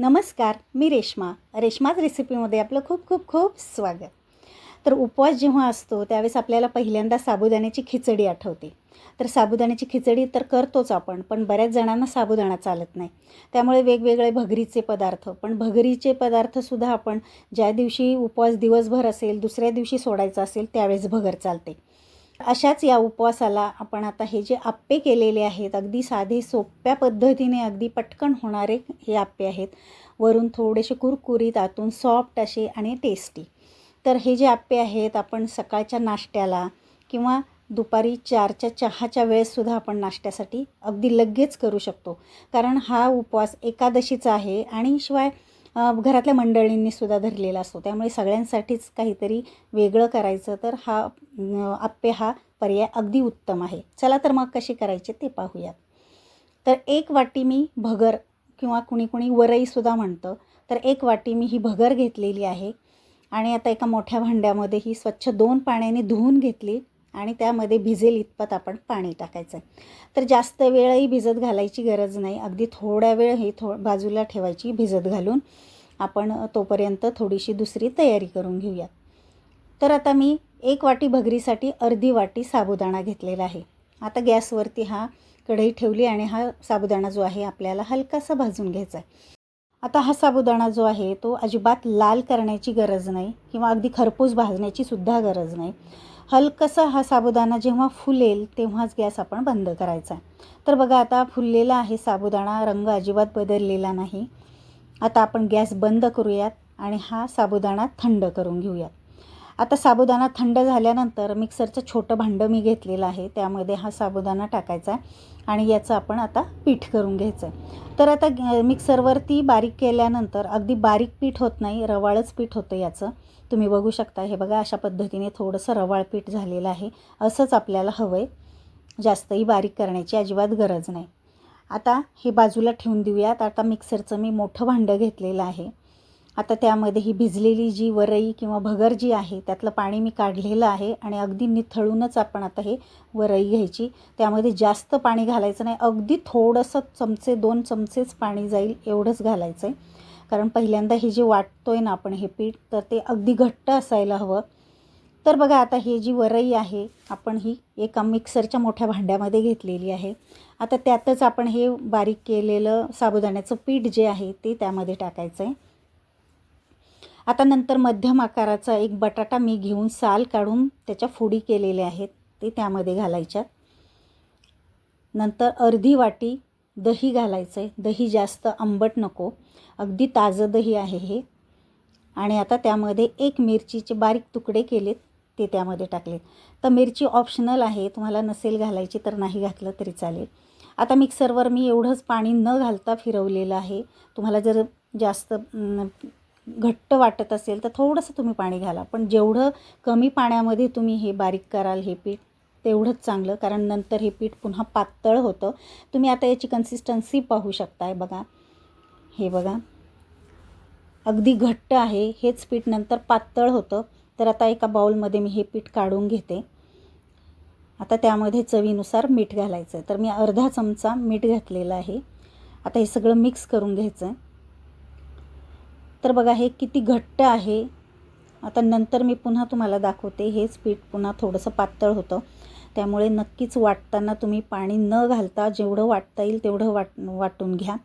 नमस्कार मी रेश्मा. रेश्माच रेसिपीमध्ये आपलं खूप खूप खूप स्वागत. तर उपवास जेव्हा असतो त्यावेळेस आपल्याला पहिल्यांदा साबुदाण्याची खिचडी आठवते. तर साबुदाण्याची खिचडी तर करतोच आपण पण बऱ्याच जणांना साबुदाणा चालत नाही. त्यामुळे वेगवेगळे भगरीचे पदार्थ पण भगरीचे पदार्थसुद्धा आपण ज्या दिवशी उपवास दिवसभर असेल दुसऱ्या दिवशी सोडायचा असेल त्यावेळेस भगर चालते. अशाच या उपवासाला आपण आता हे जे आप्पे केलेले आहेत अगदी साधे सोप्या पद्धतीने अगदी पटकन होणारे हे आप्पे आहेत. वरून थोडेसे कुरकुरीत आतून सॉफ्ट असे आणि टेस्टी. तर हे जे आप्पे आहेत आपण सकाळच्या नाश्त्याला किंवा दुपारी चारच्या चहाच्या वेळेससुद्धा आपण नाश्त्यासाठी अगदी लगेच करू शकतो. कारण हा उपवास एकादशीचा आहे आणि शिवाय घरातल्या मंडळींनी सुद्धा धरलेला असतो. त्यामुळे सगळ्यांसाठीच काहीतरी वेगळं करायचं तर हा आप्पे हा पर्याय अगदी उत्तम आहे. चला तर मग कसे करायचे ते पाहूयात. तर एक वाटी मी भगर किंवा कुणी कुणी वरईसुद्धा म्हणतं. तर एक वाटी मी ही भगर घेतलेली आहे. आणि आता एका मोठ्या भांड्यामध्ये ही स्वच्छ दोन पाण्याने धुवून घेतली. आणि त्यामध्ये भिजेल इतपत आपण पाणी टाकायचं आहे. तर जास्त वेळही भिजत घालायची गरज नाही. अगदी थोड्या वेळ ही थो बाजूला ठेवायची भिजत घालून आपण तोपर्यंत थोडीशी दुसरी तयारी करून घेऊयात. तर आता मी एक वाटी भगरीसाठी अर्धी वाटी साबुदाणा घेतलेला आहे. आता गॅसवरती हा कढई ठेवली आणि हा साबुदाणा जो आहे आपल्याला हलकासा भाजून घ्यायचा आहे. आता हा साबुदाणा जो आहे तो अजिबात लाल करण्याची गरज नाही किंवा अगदी खरपूस भाजण्याची सुद्धा गरज नाही. हलकसा हा साबुदाणा जेव्हा फुलेल तेव्हाच गॅस आपण बंद करायचा आहे. तर बघा आता फुललेला आहे साबुदाणा रंग अजिबात बदललेला नाही. आता आपण गॅस बंद करूयात आणि हा साबुदाणा थंड करून घेऊयात. आता साबुदाणा थंड झाल्यानंतर मिक्सरचं छोटं भांडं मी घेतलेलं आहे. त्यामध्ये हा साबुदाणा टाकायचा आहे आणि याचं आपण आता पीठ करून घ्यायचं आहे तर आता मिक्सरवरती बारीक केल्यानंतर अगदी बारीक पीठ होत नाही रवाळच पीठ होतं याचं. तुम्ही बघू शकता हे बघा अशा पद्धतीने थोडंसं रवाळ पीठ झालेलं आहे. असंच आपल्याला हवं आहे जास्तही बारीक करण्याची अजिबात गरज नाही. आता हे बाजूला ठेवून देऊयात. आता मिक्सरचं मी मोठं भांडं घेतलेलं आहे. आता त्यामध्ये ही भिजलेली जी वरई किंवा भगर जी आहे त्यातलं पाणी मी काढलेलं आहे आणि अगदी निथळूनच आपण आता हे वरई घ्यायची. त्यामध्ये जास्त पाणी घालायचं नाही अगदी थोडंसं चमचे दोन चमचेच पाणी जाईल एवढंच घालायचं आहे कारण पहिल्यांदा हे जे वाटतो आहे ना आपण हे पीठ तर ते अगदी घट्ट असायला हवं. तर बघा आता हे जी वरई आहे आपण ही एका मिक्सरच्या मोठ्या भांड्यामध्ये घेतलेली आहे. आता त्यातच आपण हे बारीक केलेलं साबुदाण्याचं पीठ जे आहे ते त्यामध्ये टाकायचं आहे आता नंतर मध्यम आकाराचा एक बटाटा मी घेऊन साल काढून त्याच्या फोडी केलेल्या आहेत ते त्यामध्ये घालायच्यात. नंतर अर्धी वाटी दही घालायचं आहे दही जास्त आंबट नको. अगदी ताजं दही आहे हे. आणि आता त्यामध्ये एक मिरचीचे बारीक तुकडे केलेत ते त्यामध्ये टाकलेत. तर मिरची ऑप्शनल आहे तुम्हाला नसेल घालायची तर नाही घातलं तरी चालेल. आता मिक्सरवर मी एवढंच पाणी न घालता फिरवलेलं आहे. तुम्हाला जर जास्त घट्ट वाटत असेल तर थोडंसं तुम्ही पाणी घाला. पण जेवढं कमी पाण्यामध्ये तुम्ही हे बारीक कराल हे पीठ तेवढंच चांगलं. कारण नंतर हे पीठ पुन्हा पातळ होतं. तुम्ही आता याची कन्सिस्टन्सी पाहू शकताय बघा. हे बघा. अगदी घट्ट आहे. हेच पीठ नंतर पातळ होतं. तर आता एका बाउलमध्ये मी हे पीठ काढून घेते. आता त्यामध्ये चवीनुसार मीठ घालायचं आहे तर मी अर्धा चमचा मीठ घातलेलं आहे. आता हे सगळं मिक्स करून घ्यायचं आहे तर बघा हे किती घट्ट आहे. आता नंतर मी पुन्हा तुम्हाला दाखवते. हेच पीठ पुन्हा थोडंसं पातळ होतं. त्यामुळे नक्कीच वाटताना तुम्ही पाणी न घालता जेवढं वाटता येईल तेवढं वाट वाटून घ्या.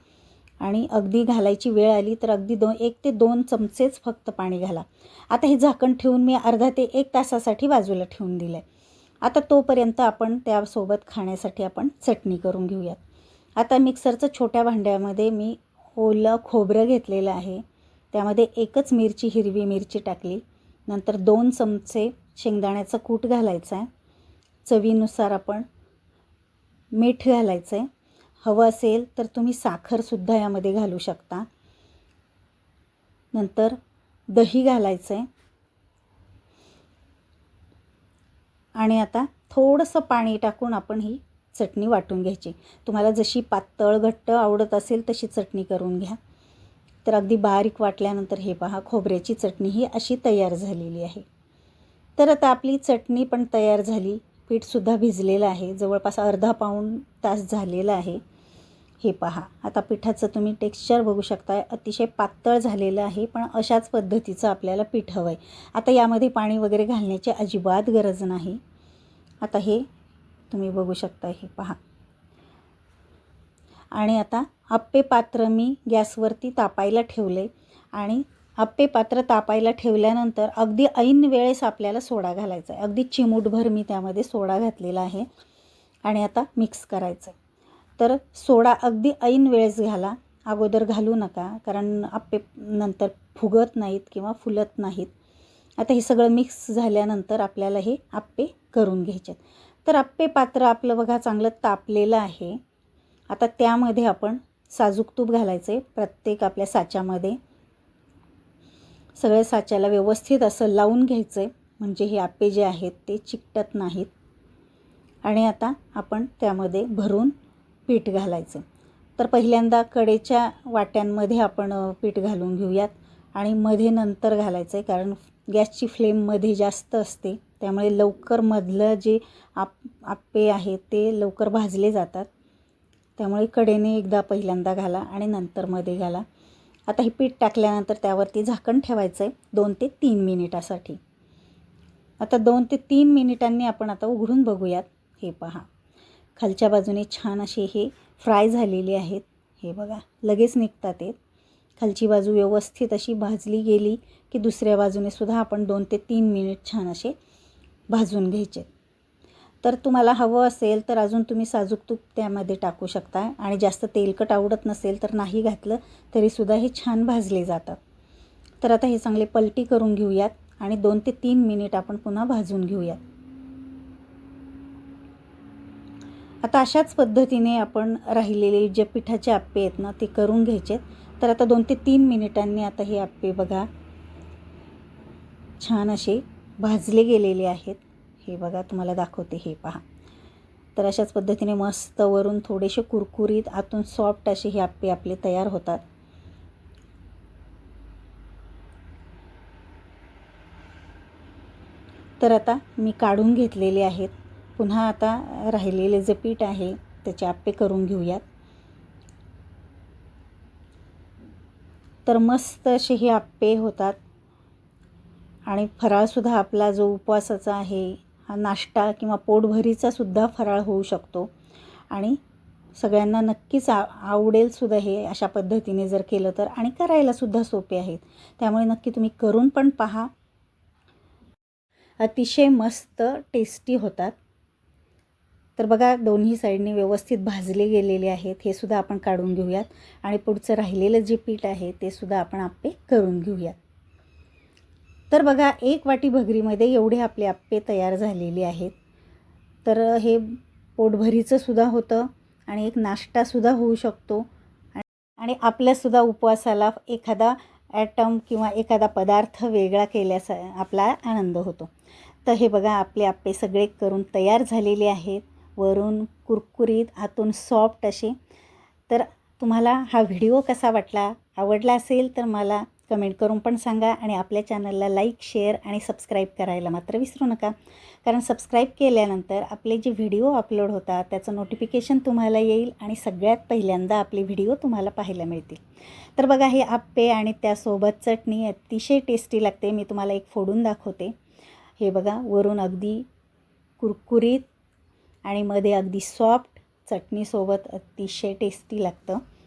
आणि अगदी घालायची वेळ आली तर अगदी दोन एक ते दोन चमचेच फक्त पाणी घाला. आता हे झाकण ठेवून मी अर्धा ते एक तासासाठी बाजूला ठेवून दिलं आहे आता तोपर्यंत आपण त्यासोबत खाण्यासाठी आपण चटणी करून घेऊयात. आता मिक्सरचं छोट्या भांड्यामध्ये मी ओलं खोबरं घेतलेलं आहे. त्यामध्ये एकच मिरची हिरवी मिरची टाकली. नंतर दोन चमचे शेंगदाण्याचं कूट घालायचा आहे चवीनुसार आपण मीठ घालायचं आहे हवं असेल तर तुम्ही साखरसुद्धा यामध्ये घालू शकता. नंतर दही घालायचं आहे आणि आता थोडंसं पाणी टाकून आपण ही चटणी वाटून घ्यायची. तुम्हाला जशी पातळ घट्ट आवडत असेल तशी चटणी करून घ्या. तर अगदी बारीक वाटल्यानंतर हे पहा खोबऱ्याची चटणी ही अशी तयार झालेली आहे. तर आता आपली चटणी पण तयार झाली. पीठसुद्धा भिजलेलं आहे. जवळपास अर्धा पाऊण तास झालेला आहे. हे पहा आता पिठाचं तुम्ही टेक्स्चर बघू शकता अतिशय पातळ झालेलं आहे पण अशाच पद्धतीचं आपल्याला पीठ हवं आहे आता यामध्ये पाणी वगैरे घालण्याची अजिबात गरज नाही. आता हे तुम्ही बघू शकता हे पहा. आणि आता आप्पे पात्र मी गॅसवरती तापायला ठेवले. आणि आप्पे पात्र तापायला ठेवल्यानंतर अगदी ऐन वेळेस आपल्याला सोडा घालायचा आहे. अगदी चिमूटभर मी त्यामध्ये सोडा घातलेला आहे. आणि आता मिक्स करायचं आहे. तर सोडा अगदी ऐन वेळेस घाला. अगोदर घालू नका कारण आप्पे नंतर फुगत नाहीत किंवा फुलत नाहीत. आता हे सगळं मिक्स झाल्यानंतर आपल्याला हे आप्पे करून घ्यायचे तर आप्पे पात्र आपलं बघा चांगलं तापलेलं आहे. आता त्यामध्ये आपण साजूक तूप घालायचं आहे. प्रत्येक आपल्या साच्यामध्ये. सगळ्या साच्याला व्यवस्थित असं लावून घ्यायचं आहे. म्हणजे हे आप्पे जे आहेत ते चिकटत नाहीत. आणि आता आपण त्यामध्ये भरून पीठ घालायचं तर पहिल्यांदा कडेच्या वाट्यांमध्ये आपण पीठ घालून घेऊयात. आणि मध्ये नंतर घालायचं आहे. कारण गॅसची फ्लेममध्ये जास्त असते. त्यामुळे लवकर मधलं जे आप आप्पे आहेत ते लवकर भाजले जातात. त्यामुळे कडेने एकदा पहिल्यांदा घाला आणि नंतर मध्ये घाला. आता हे पीठ टाकल्यानंतर त्यावरती झाकण ठेवायचं आहे दोन ते तीन मिनिटासाठी आता दोन ते तीन मिनिटांनी आपण आता उघडून बघूयात. हे पहा. खालच्या बाजूने छान असे हे फ्राय झालेले आहेत. हे बघा लगेच निघतात ते खालची बाजू व्यवस्थित अशी भाजली गेली की दुसऱ्या बाजूने सुद्धा आपण दोन ते तीन मिनिट छान असे भाजून घ्यायचे तर तुम्हाला हवं असेल तर अजून तुम्ही साजूक तूप त्यामध्ये टाकू शकता आणि जास्त तेलकट आवडत नसेल तर नाही घातलं तरीसुद्धा हे छान भाजले जातात. तर आता हे चांगले पलटी करून घेऊयात आणि दोन ते तीन मिनिट आपण पुन्हा भाजून घेऊयात. आता अशाच पद्धतीने आपण राहिलेले जे पिठाचे आप्पे आहेत ना ते करून घ्यायचे तर आता दोन ते तीन मिनिटांनी आता हे आप्पे बघा छान असे भाजले गेलेले आहेत. हे बघा तुम्हाला दाखवते हे पहा. तर अशाच पद्धतीने मस्त वरून थोडेसे कुरकुरीत आतून सॉफ्ट असे हे आप्पे आपले तयार होतात. तर आता मी काढून घेतलेले आहेत. पुन्हा आता राहिलेले जे पीठ आहे त्याचे आप्पे करून घेऊयात. तर मस्त असे हे आप्पे होतात. आणि फराळसुद्धा आपला जो उपवासाचा आहे हा नाश्ता किंवा पोटभरीचा सुद्धा फराळ होऊ शकतो. आणि सगळ्यांना नक्कीच आ आवडेलसुद्धा हे अशा पद्धतीने जर केलं तर. आणि करायलासुद्धा सोपे आहेत. त्यामुळे नक्की तुम्ही करून पण पहा. अतिशय मस्त टेस्टी होतात. तर बघा दोन्ही साईडने व्यवस्थित भाजले गेलेले आहेत. हे सुद्धा आपण काढून घेऊयात. आणि पुढचं राहिलेलं जे पीठ आहे ते सुद्धा आपण आप्पे करून घेऊयात. तर बघा एक वाटी भगरीमध्ये एवढे आपले आप्पे तयार झालेले आहेत. तर हे पोटभरीचंसुद्धा होतं आणि एक नाश्तासुद्धा होऊ शकतो. आणि आपल्यासुद्धा उपवासाला एखादा ॲटम किंवा एखादा पदार्थ वेगळा केल्याचा आपला आनंद होतो. तर हे बघा आपले आप्पे सगळे करून तयार झालेले आहेत. वरून कुरकुरीत आतून सॉफ्ट असे. तर तुम्हाला हा व्हिडिओ कसा वाटला? आवडला असेल तर मला कमेंट करून पण सांगा आणि आपल्या चॅनलला लाईक शेअर आणि सबस्क्राईब करायला मात्र विसरू नका. कारण सबस्क्राईब केल्यानंतर आपले जे व्हिडिओ अपलोड होतात त्याचं नोटिफिकेशन तुम्हाला येईल आणि सगळ्यात पहिल्यांदा आपले व्हिडिओ तुम्हाला पाहायला मिळतील. तर बघा हे आप्पे आणि त्यासोबत चटणी अतिशय टेस्टी लागते. मी तुम्हाला एक फोडून दाखवते. हे बघा वरून अगदी कुरकुरीत आणि मध्ये अगदी सॉफ्ट चटणीसोबत अतिशय टेस्टी लागतं.